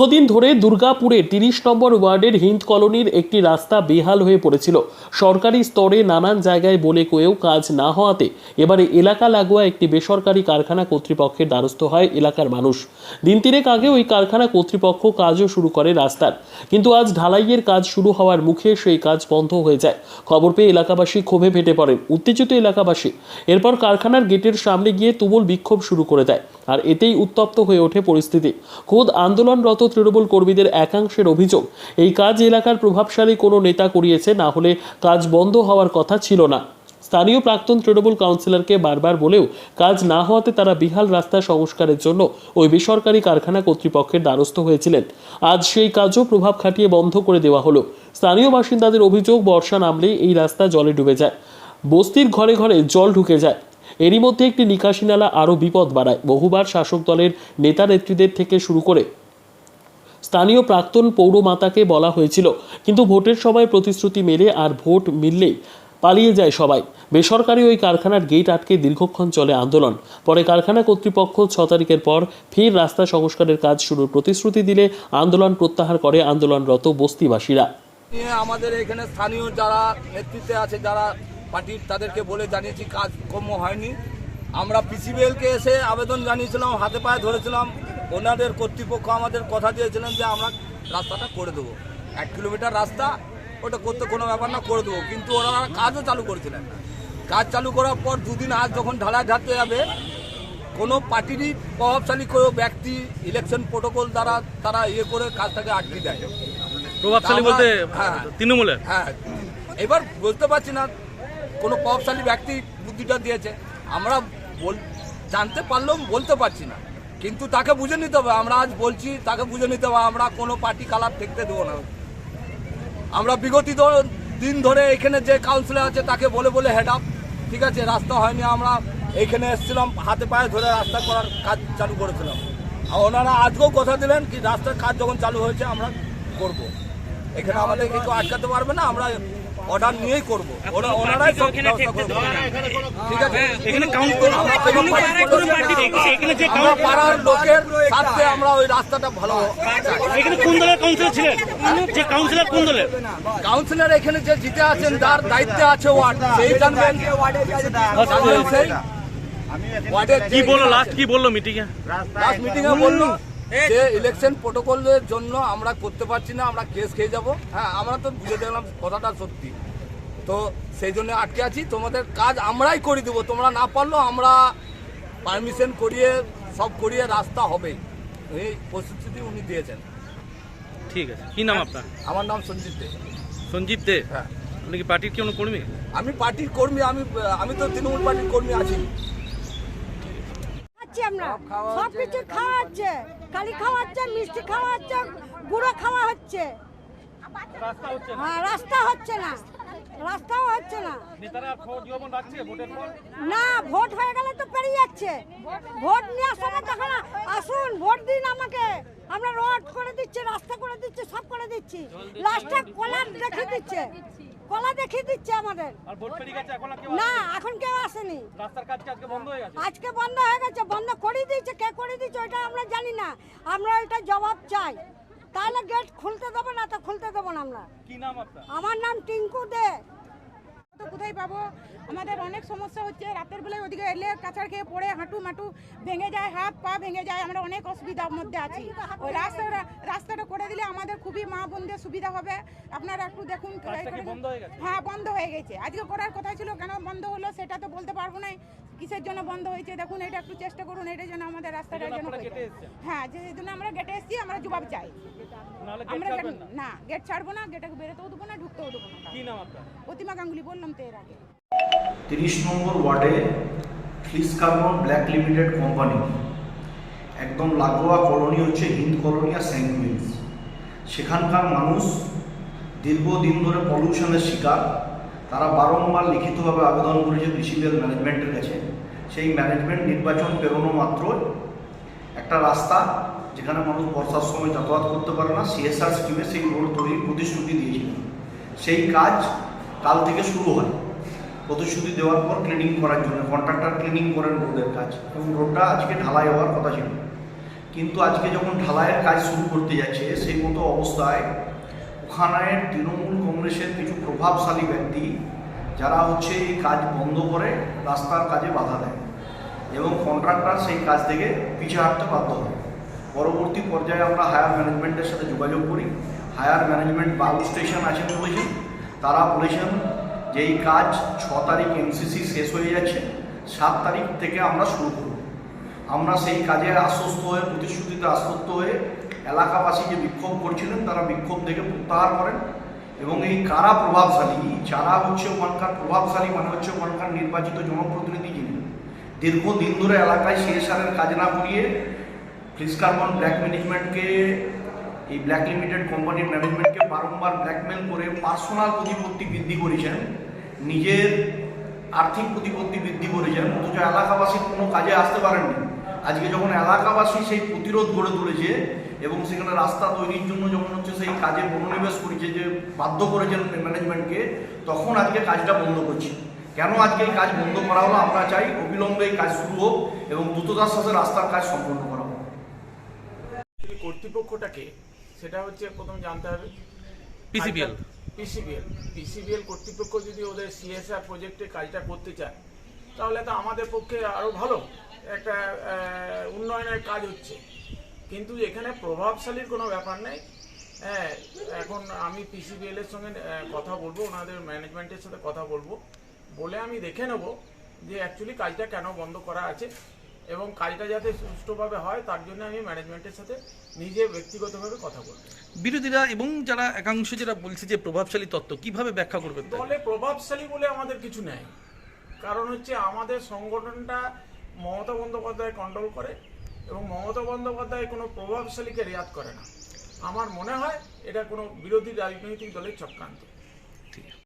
দীর্ঘদিন ধরে দুর্গাপুরে তিরিশ নম্বর ওয়ার্ডের হিন্দ কলোনির একটি রাস্তা বেহাল হয়ে পড়েছিল। সরকারি স্তরে নানান জায়গায় বলে কয়েও কাজ না হওয়াতে এবারে এলাকা লাগোয়া একটি বেসরকারি কারখানা কর্তৃপক্ষের দ্বারস্থ হয় এলাকার মানুষ। দিন তিনেক আগে ওই কারখানা কর্তৃপক্ষ কাজও শুরু করে রাস্তার। কিন্তু আজ ঢালাইয়ের কাজ শুরু হওয়ার মুখে সেই কাজ বন্ধ হয়ে যায়। খবর পেয়ে এলাকাবাসী ক্ষোভে ফেটে পড়েন। উত্তেজিত এলাকাবাসী। এরপর কারখানার গেটের সামনে গিয়ে তুমুল বিক্ষোভ শুরু করে দেয়। আর এতেই উত্তপ্ত হয়ে ওঠে পরিস্থিতি। খোদ আন্দোলনরত তৃণমূল কর্মীদের একাংশের অভিযোগ, এই কাজ এলাকার প্রভাবশালী কোনো নেতা করিয়েছে, না হলে কাজ বন্ধ হওয়ার কথা ছিল না। স্থানীয় প্রাক্তন তৃণমূল কাউন্সিলরকে বারবার বলেও কাজ না হওয়াতে তারা বিহাল রাস্তা সংস্কারের জন্য ওই বেসরকারি কারখানা কর্তৃপক্ষের দ্বারস্থ হয়েছিলেন। আজ সেই কাজও প্রভাব খাটিয়ে বন্ধ করে দেওয়া হলো। স্থানীয় বাসিন্দাদের অভিযোগ, বর্ষা নামলেই এই রাস্তা জলে ডুবে যায়। বস্তির ঘরে ঘরে জল ঢুকে যায়। এরই মধ্যে একটি নিকাশি নালা আরও বিপদ বাড়ায়। বহুবার শাসক দলের নেতা নেত্রীদের থেকে শুরু করে স্থানীয় প্রাক্তন পৌরমাতাকে বলা হয়েছিল। কিন্তু ভোটের সময় প্রতিশ্রুতি মেলে আর ভোট মিললেই পালিয়ে যায় সবাই। বেসরকারি ওই কারখানার গেট আটকে দীর্ঘক্ষণ চলে আন্দোলন। পরে কারখানা কর্তৃপক্ষ ছ তারিখের পর ফের রাস্তা সংস্কারের কাজ শুরুর প্রতিশ্রুতি দিলে আন্দোলন প্রত্যাহার করে আন্দোলনরত বস্তিবাসীরা। আমাদের এখানে স্থানীয় যারা নেতৃত্বে আছে, যারা পার্টির তাদেরকে বলে জানিয়েছি কাজ কম হয়নি। আমরা পিসিবিএলকে এসে আবেদন জানিয়েছিলাম, হাতে পায়ে ধরেছিলাম। ওনাদের কর্তৃপক্ষ আমাদের কথা দিয়েছিলেন যে আমরা রাস্তাটা করে দেবো। এক কিলোমিটার রাস্তা ওটা করতে কোনো ব্যাপার না করে দেবো। কিন্তু ওনারা কাজও চালু করেছিলেন। কাজ চালু করার পর দুদিন আজ যখন ঢালাই ঢালতে যাবে কোনো পার্টিরই প্রভাবশালী কোনো ব্যক্তি ইলেকশন প্রোটোকল দ্বারা তারা ইয়ে করে কাজটাকে আটকে দেয়। প্রভাবশালী বলতে হ্যাঁ। তৃণমূলের? হ্যাঁ। এবার বলতে পারছি না কোনো প্রভাবশালী ব্যক্তি বুদ্ধিটা দিয়েছে। আমরা বল জানতে পারলেও বলতে পারছি না। কিন্তু তাকে বুঝে নিতে হবে আমরা আজ বলছি তাকে বুঝে নিতে হবে আমরা কোনো পার্টি কালার দেখতে দেবো না। আমরা বিগত দিন ধরে এখানে যে কাউন্সিলর আছে তাকে বলে বলে হেড আপ ঠিক আছে রাস্তা হয়নি আমরা এইখানে এসেছিলাম হাতে পায়ে ধরে রাস্তা করার কাজ চালু করেছিলাম। আর ওনারা আজকেও কথা দিলেন কি রাস্তার কাজ যখন চালু হয়েছে আমরা করব। এখানে আমাদের কেউ আটকাতে পারবে না আমরা অর্ডার নিয়েই করব। ওরা- ওনারাই সব ব্যবস্থা করে দেবে। ঠিক আছে? এখানে কাউন্সিলর আমরা কোনো পার্টি করছি না। এখানে যে আমরা পাড়ার লোকের সাথে আমরা ওই রাস্তাটা ভালো এখানে কোন দলের কাউন্সিলর ছিলেন? যে কাউন্সিলর কোন দলের? কাউন্সিলর এখানে যে জিতে আছেন যার দায়িত্বে আছে ওয়ার্ড সেই জানবেন। জানবেন সেই? ওয়ার্ডের কি বলল? লাস্ট কি বলল মিটিং এ? লাস্ট মিটিং এ বলল যে ইলেকশন প্রোটোকলের জন্য আমরা করতে পারছি না আমরা কেস খেয়ে যাব। হ্যাঁ আমরা তো বুঝে দেখলাম কথাটা সত্যি। তো সেই জন্য আটকে আছি। তোমাদের কাজ আমরাই করে দেবো। তোমরা না পারলেও আমরা পারমিশন করিয়ে সব করিয়ে রাস্তা হবে। এই প্রতিশ্রুতি উনি দিয়েছেন। ঠিক আছে। কি নাম আপনার? আমার নাম সঞ্জিত দে। সঞ্জীব দে? হ্যাঁ। আপনি কি পার্টির কি কোনো কর্মী? আমি পার্টির কর্মী আমি আমি তো তৃণমূল পার্টির কর্মী আছি। আমরা। সব কিছু খাওয়াচ্ছে কালি খাওয়া হচ্ছে মিষ্টি খাওয়া হচ্ছে গুঁড়ো খাওয়া হচ্ছে। হ্যাঁ রাস্তা হচ্ছে না। রাস্তাও হচ্ছে না। না ভোট হয়ে গেলে তো পেরিয়ে যাচ্ছে। ভোট নেওয়ার সময় তখন আসুন ভোট দিন আমাকে। আমরা রোড করে দিচ্ছি রাস্তা করে দিচ্ছি সব করে দিচ্ছি। লাস্টে কলা দেখিয়ে দিচ্ছে। কলা দেখিয়ে দিচ্ছে আমাদের। না এখন কেউ আসেনি। আজকে বন্ধ হয়ে গেছে? বন্ধ করে দিয়েছে কে করে দিয়েছে ওইটা আমরা জানি না। আমরা ওইটা জবাব চাই। তাহলে গেট খুলতে দেবো না তো খুলতে দেবো না আমরা। কি নাম আপনার? আমার নাম টিঙ্কু দে। তো কোথায় পাবো? আমাদের অনেক সমস্যা হচ্ছে। রাতের বেলায় ওদিকে এলে কাছাড় খেয়ে পড়ে হাঁটু মাটু ভেঙে যায় হাত পা ভেঙে যায়। আমরা অনেক অসুবিধার মধ্যে আছি। ওই রাস্তাটা রাস্তাটা করে দিলে আমাদের খুবই মা বোনদের সুবিধা হবে। আপনারা একটু দেখুন। হ্যাঁ বন্ধ হয়ে গেছে। আজকে করার কথা ছিল কেন বন্ধ হলো সেটা তো বলতে পারব না কিসের জন্য বন্ধ হয়েছে? দেখুন এটা একটু চেষ্টা করুন এটার জন্য আমাদের রাস্তাটা যেন হ্যাঁ যে জন্য আমরা গেটে এসেছি আমরা জবাব চাই। আমরা না। গেট ছাড়বো না গেটে বেরোতেও দেবো না ঢুকতেও দেবো না। প্রতিমা গাঙ্গুলি বললাম আগে। তিরিশ নম্বর ওয়ার্ডে Phillips carbon black limited company, একদম লাগোয়া কলোনি হচ্ছে হিন্দ কলোনি আর মিলস। সেখানকার মানুষ দীর্ঘদিন ধরে পলিউশনের শিকার। তারা বারংবার লিখিতভাবে আবেদন করেছে কৃষিবিএল ম্যানেজমেন্টের কাছে। সেই ম্যানেজমেন্ট নির্বাচন পেরোনো মাত্র একটা রাস্তা যেখানে মানুষ বর্ষার সময় যাতায়াত করতে পারে না সিএসআর স্কিমে সেই রোড তৈরির প্রতিশ্রুতি দিয়েছিল। সেই কাজ কাল থেকে শুরু হয়। প্রতিশ্রুতি দেওয়ার পর ক্লিনিং করার জন্য কন্ট্রাক্টর ক্লিনিং করেন রোডের কাজ। এবং রোডটা আজকে ঢালাই হওয়ার কথা ছিল। কিন্তু আজকে যখন ঢালাইয়ের কাজ শুরু করতে যাচ্ছে, সেই মতো অবস্থায় ওখানে তৃণমূল কংগ্রেসের কিছু প্রভাবশালী ব্যক্তি, যারা হচ্ছে এই কাজ বন্ধ করে রাস্তার কাজে বাধা দেয় এবং কন্ট্রাক্টর সেই কাজ থেকে পিছু হাঁটতে বাধ্য হয়। পরবর্তী পর্যায়ে আমরা হায়ার ম্যানেজমেন্টের সাথে যোগাযোগ করি। হায়ার ম্যানেজমেন্ট বাবু স্টেশন আছেন বলেছেন তারা বলেছেন যে এই কাজ ছ তারিখ এমসিসি শেষ হয়ে যাচ্ছে, সাত তারিখ থেকে আমরা শুরু করব। আমরা সেই কাজে আশ্বস্ত হয়ে, প্রতিশ্রুতিতে আশ্বস্ত হয়ে এলাকাবাসী যে বিক্ষোভ করছিলেন, তারা বিক্ষোভ থেকে প্রত্যাহার করেন এবং এই কারা প্রভাবশালী? যারা হচ্ছে ওখানকার প্রভাবশালী মানে হচ্ছে ওখানকার নির্বাচিত জনপ্রতিনিধি যিনি, দীর্ঘদিন ধরে এলাকায় সিএসআরের কাজ না করিয়ে ফ্লিসকার্বন ব্ল্যাক ম্যানেজমেন্টকে এই ব্ল্যাক লিমিটেড কোম্পানির ম্যানেজমেন্টকে বারংবার ব্ল্যাকমেল করে পার্সোনাল প্রতিপত্তি বৃদ্ধি করেছেন, নিজের আর্থিক প্রতিপত্তি বৃদ্ধি করেছেন, অথচ এলাকাবাসীর কোনো কাজে আসতে পারেননি। আজকে যখন এলাকাবাসী সেই প্রতিরোধ গড়ে তুলেছে এবং সেখানে রাস্তা তৈরির জন্য যখন হচ্ছে সেই কাজে মনোনিবেশ করেছে, যে বাধ্য করেছেন ম্যানেজমেন্টকে তখন আজকে কাজটা বন্ধ করছে। কেন আজকে এই কাজ বন্ধ করা হলো? আমরা চাই অবিলম্বে এই কাজ শুরু হোক এবং দ্রুততার সাথে রাস্তার কাজ সম্পন্ন করা হোক। কর্তৃপক্ষটাকে সেটা হচ্ছে প্রথম জানতে হবে। পিসিপিএল পিসিবিএল পিসিবিএল কর্তৃপক্ষ যদি ওদের সিএসআর প্রজেক্টে কাজটা করতে চায় তাহলে তো আমাদের পক্ষে আরও ভালো। একটা উন্নয়নের কাজ হচ্ছে। কিন্তু এখানে প্রভাবশালীর কোনো ব্যাপার নেই। হ্যাঁ এখন আমি পিসিবিএল এর সঙ্গে কথা বলব ওনাদের ম্যানেজমেন্টের সাথে কথা বলব। বলে আমি দেখে নেব যে অ্যাকচুয়ালি কাজটা কেন বন্ধ করা আছে। এবং কাজটা যাতে সুষ্ঠুভাবে হয় তার জন্য আমি ম্যানেজমেন্টের সাথে নিজে ব্যক্তিগতভাবে কথা বলব বিরোধীরা এবং যারা একাংশ যারা বলছে যে প্রভাবশালী তত্ত্ব কীভাবে ব্যাখ্যা করবেন? দলে প্রভাবশালী বলে আমাদের কিছু নেই। কারণ হচ্ছে আমাদের সংগঠনটা মমতা বন্দ্যোপাধ্যায় কন্ট্রোল করে এবং মমতা বন্দ্যোপাধ্যায় কোনো প্রভাবশালীকে রেয়াত করে না। আমার মনে হয় এটা কোনো বিরোধী রাজনৈতিক দলের চক্রান্ত ঠিক।